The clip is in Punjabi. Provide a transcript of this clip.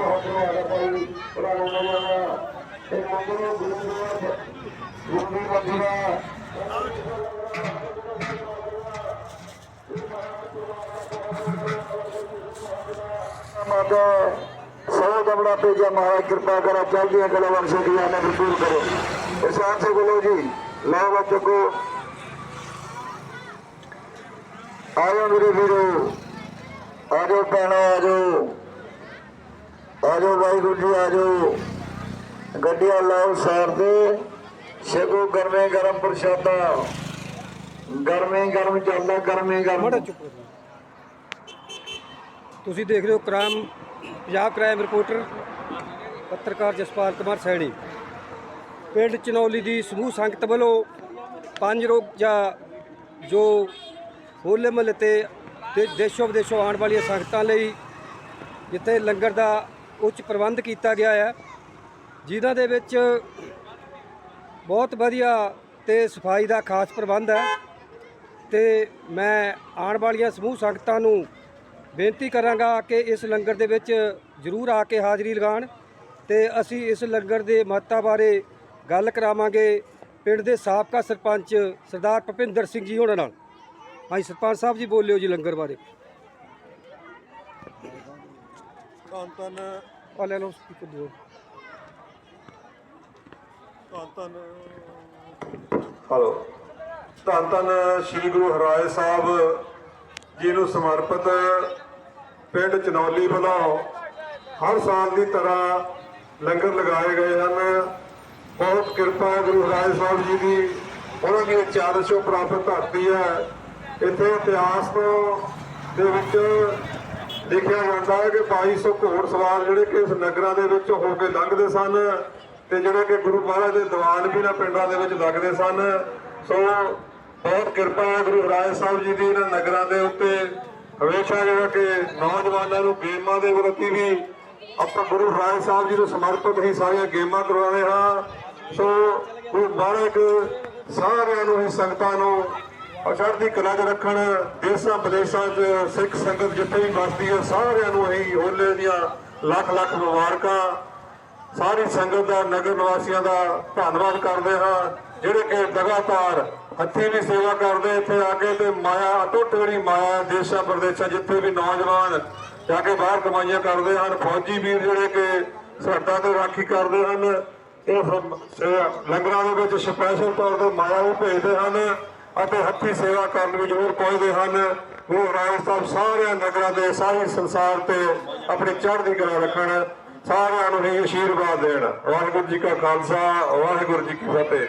ਬਹੁਤ ਧੰਨਵਾਦ ਭਾਈ ਦਾ ਗੁਰੂ ਦਾ ਮਹਾਰਾਜ ਕਿਰਪਾ ਕਰੋ ਚਲਦੀਆਂ ਕਲਾ ਵੰਸ਼ ਦੀਆਂ ਨੇ ਭਰਪੂਰ ਕਰੋ ਇਸਾਨ ਸੇ ਬੋਲੋ ਜੀ ਲਓ ਬੱਚੋ ਕੋ ਆਇਓ ਮੇਰੇ ਵੀਰੋ, ਆਜੋ ਭੈਣੋ, ਆਜੋ। ਆਜੋ ਵਾਹਿਗੁਰੂ ਜੀ, ਆਜੋ। ਗੱਡੀਆਂ ਲਾਓ ਸਾਰ ਦੇ ਛਕੋ ਗਰਮੇ ਗਰਮ ਪ੍ਰਸ਼ਾਦਾ। ਗਰਮੇ ਗਰਮ ਚੱਲਦਾ, ਗਰਮੇ ਗਰਮ। ਤੁਸੀਂ ਦੇਖ ਰਹੇ ਹੋ ਕ੍ਰਾਈਮ ਪੰਜਾਬ ਕ੍ਰਾਈਮ ਰਿਪੋਰਟਰ, ਪੱਤਰਕਾਰ ਜਸਪਾਲ ਕੁਮਾਰ ਸੈਣੀ। ਪਿੰਡ ਚਨੌਲੀ ਦੀ ਸਮੂਹ ਸੰਗਤ ਵੱਲੋਂ ਪੰਜ ਰੋਜ਼ਾ ਜੋ ਹੋਲੇ ਮਹੱਲੇ ਤੇ ਦੇ- ਦੇਸ਼ੋ ਵਿਦੇਸ਼ੋਂ ਆਉਣ ਵਾਲੀਆਂ ਸੰਗਤਾਂ ਲਈ ਜਿੱਥੇ ਲੰਗਰ ਦਾ ਉੱਚ ਪ੍ਰਬੰਧ ਕੀਤਾ ਗਿਆ ਹੈ ਜਿਨ੍ਹਾਂ ਦੇ ਵਿੱਚ ਬਹੁਤ ਵਧੀਆ ਤੇ ਸਫ਼ਾਈ ਦਾ ਖਾਸ ਪ੍ਰਬੰਧ ਹੈ ਤੇ ਮੈਂ ਆਉਣ ਵਾਲੀਆਂ ਸਮੂਹ ਸੰਗਤਾਂ ਨੂੰ ਬੇਨਤੀ ਕਰਾਂਗਾ ਕਿ ਇਸ ਲੰਗਰ ਦੇ ਵਿੱਚ ਜ਼ਰੂਰ ਆ ਕੇ ਹਾਜ਼ਰੀ ਲਗਾਉਣ ਤੇ ਅਸੀਂ ਇਸ ਲੰਗਰ ਦੇ ਮਹੱਤਤਾ ਬਾਰੇ ਗੱਲ ਕਰਾਵਾਂਗੇ ਪਿੰਡ ਦੇ ਸਾਬਕਾ ਸਰਪੰਚ ਸਰਦਾਰ ਭਪਿੰਦਰ ਸਿੰਘ ਜੀ ਹੋਣਾ ਨਾਲ। ਹਾਂਜੀ, ਸਰਪੰਚ ਸਾਹਿਬ ਜੀ ਬੋਲਿਓ ਜੀ ਲੰਗਰ ਬਾਰੇ। ਧੰਨ ਧੰਨ ਆ ਲੈ ਲਓ ਸਪੀਕਰ ਦਿਓ। ਧੰਨ ਧੰਨ ਹਲੋ ਧੰਨ ਧੰਨ ਸ੍ਰੀ ਗੁਰੂ ਹਰਾਏ ਸਾਹਿਬ ਜੀ ਨੂੰ ਸਮਰਪਿਤ ਪਿੰਡ ਚਨੌਲੀ ਵੱਲੋਂ ਹਰ ਸਾਲ ਦੀ ਤਰ੍ਹਾਂ ਲੰਗਰ ਲਗਾਏ ਗਏ ਹਨ। ਬਹੁਤ ਕਿਰਪਾ ਗੁਰੂ ਹਰਾਏ ਸਾਹਿਬ ਜੀ ਦੀ। ਉਹਨਾਂ ਦੀ ਚਾਰਸ਼ੋ ਪ੍ਰਾਪਤ ਧਰਤੀ ਹੈ। ਇੱਥੇ ਇਤਿਹਾਸ ਤੋਂ ਦੇ ਵਿੱਚ ਦੇਖਿਆ ਜਾਂਦਾ ਹੈ ਕਿ 2200 ਘੋੜ ਸਵਾਰ ਜਿਹੜੇ ਕਿ ਇਸ ਨਗਰਾਂ ਦੇ ਵਿੱਚ ਹੋ ਕੇ ਲੰਘਦੇ ਸਨ ਤੇ ਜਿਹੜੇ ਕਿ ਗੁਰੂ ਮਹਾਰਾਜ ਦੇ ਦੀਵਾਨ ਵੀ ਨਾ ਪਿੰਡਾਂ ਦੇ ਵਿੱਚ ਲੱਗਦੇ ਸਨ। ਸੋ ਬਹੁਤ ਕਿਰਪਾ ਹੈ ਗੁਰੂ ਹਰਾਏ ਸਾਹਿਬ ਜੀ ਦੀ ਇਹਨਾਂ ਨਗਰਾਂ ਦੇ ਉੱਤੇ। ਹਮੇਸ਼ਾ ਜਿਹੜਾ ਕਿ ਨੌਜਵਾਨਾਂ ਨੂੰ ਗੇਮਾਂ ਦੇ ਪ੍ਰਤੀ ਵੀ ਆਪਾਂ ਗੁਰੂ ਰਾਏ ਸਾਹਿਬ ਜੀ ਨੂੰ ਸਮਰਪਿਤ ਹੀ ਸਾਰੀਆਂ ਗੇਮਾਂ ਕਰਵਾਉਂਦੇ ਹਾਂ। ਸੋ ਗੁਰੂ ਮਹਾਰਾਜ ਸਾਰਿਆਂ ਨੂੰ ਹੀ ਸੰਗਤਾਂ ਨੂੰ ਔਰ ਚੜ੍ਹਦੀ ਕਲਾ 'ਚ ਰੱਖਣ, ਦੇਸ਼ਾਂ ਵਿਦੇਸ਼ਾਂ 'ਚ ਸਿੱਖ ਸੰਗਤ ਜਿੱਥੇ ਵੀ ਵਸਦੀ ਹੈ, ਸਾਰਿਆਂ ਨੂੰ ਹੀ ਹੋਲੇ ਦੀਆਂ ਲੱਖ ਲੱਖ ਮੁਬਾਰਕਾਂ। ਸਾਰੀ ਸੰਗਤ ਦਾ, ਨਗਰ ਨਿਵਾਸੀਆਂ ਦਾ ਧੰਨਵਾਦ ਕਰਦੇ ਹਾਂ, ਜਿਹੜੇ ਕਿ ਲਗਾਤਾਰ ਹੱਥੀਂ ਵੀ ਸੇਵਾ ਕਰਦੇ ਇੱਥੇ ਆ ਕੇ ਤੇ ਮਾਇਆ, ਅਟੁੱਟ ਜਿਹੜੀ ਮਾਇਆ ਦੇਸ਼ਾਂ ਪ੍ਰਦੇਸ਼ਾਂ ਜਿੱਥੇ ਵੀ ਨੌਜਵਾਨ ਜਾ ਕੇ ਬਾਹਰ ਕਮਾਈਆਂ ਕਰਦੇ ਹਨ, ਫੌਜੀ ਵੀਰ ਜਿਹੜੇ ਕਿ ਸਰਹੱਦਾਂ ਤੇ ਰਾਖੀ ਕਰਦੇ ਹਨ, ਇਹ ਲੰਗਰਾਂ ਦੇ ਵਿੱਚ ਸਪੈਸ਼ਲ ਤੌਰ ਤੇ ਮਾਇਆ ਨੂੰ ਭੇਜਦੇ ਹਨ। ਅਤੇ ਹੱਥੀਂ ਸੇਵਾ ਕਰਨ ਵਿੱਚ ਜ਼ਰੂਰ ਪਹੁੰਚਦੇ ਹਨ। ਗੁਰੂ ਰਾਏ ਸਾਹਿਬ ਸਾਰਿਆਂ ਨਗਰਾਂ ਦੇ, ਸਾਰੇ ਸੰਸਾਰ ਤੇ ਆਪਣੀ ਚੜ੍ਹਦੀ ਕਲਾ ਰੱਖਣ। ਸਾਰਿਆਂ ਨੂੰ ਹੀ ਆਸ਼ੀਰਵਾਦ ਦੇਣ। ਵਾਹਿਗੁਰੂ ਜੀ ਕਾ ਖਾਲਸਾ, ਵਾਹਿਗੁਰੂ ਜੀ ਕੀ ਫਤਿਹ।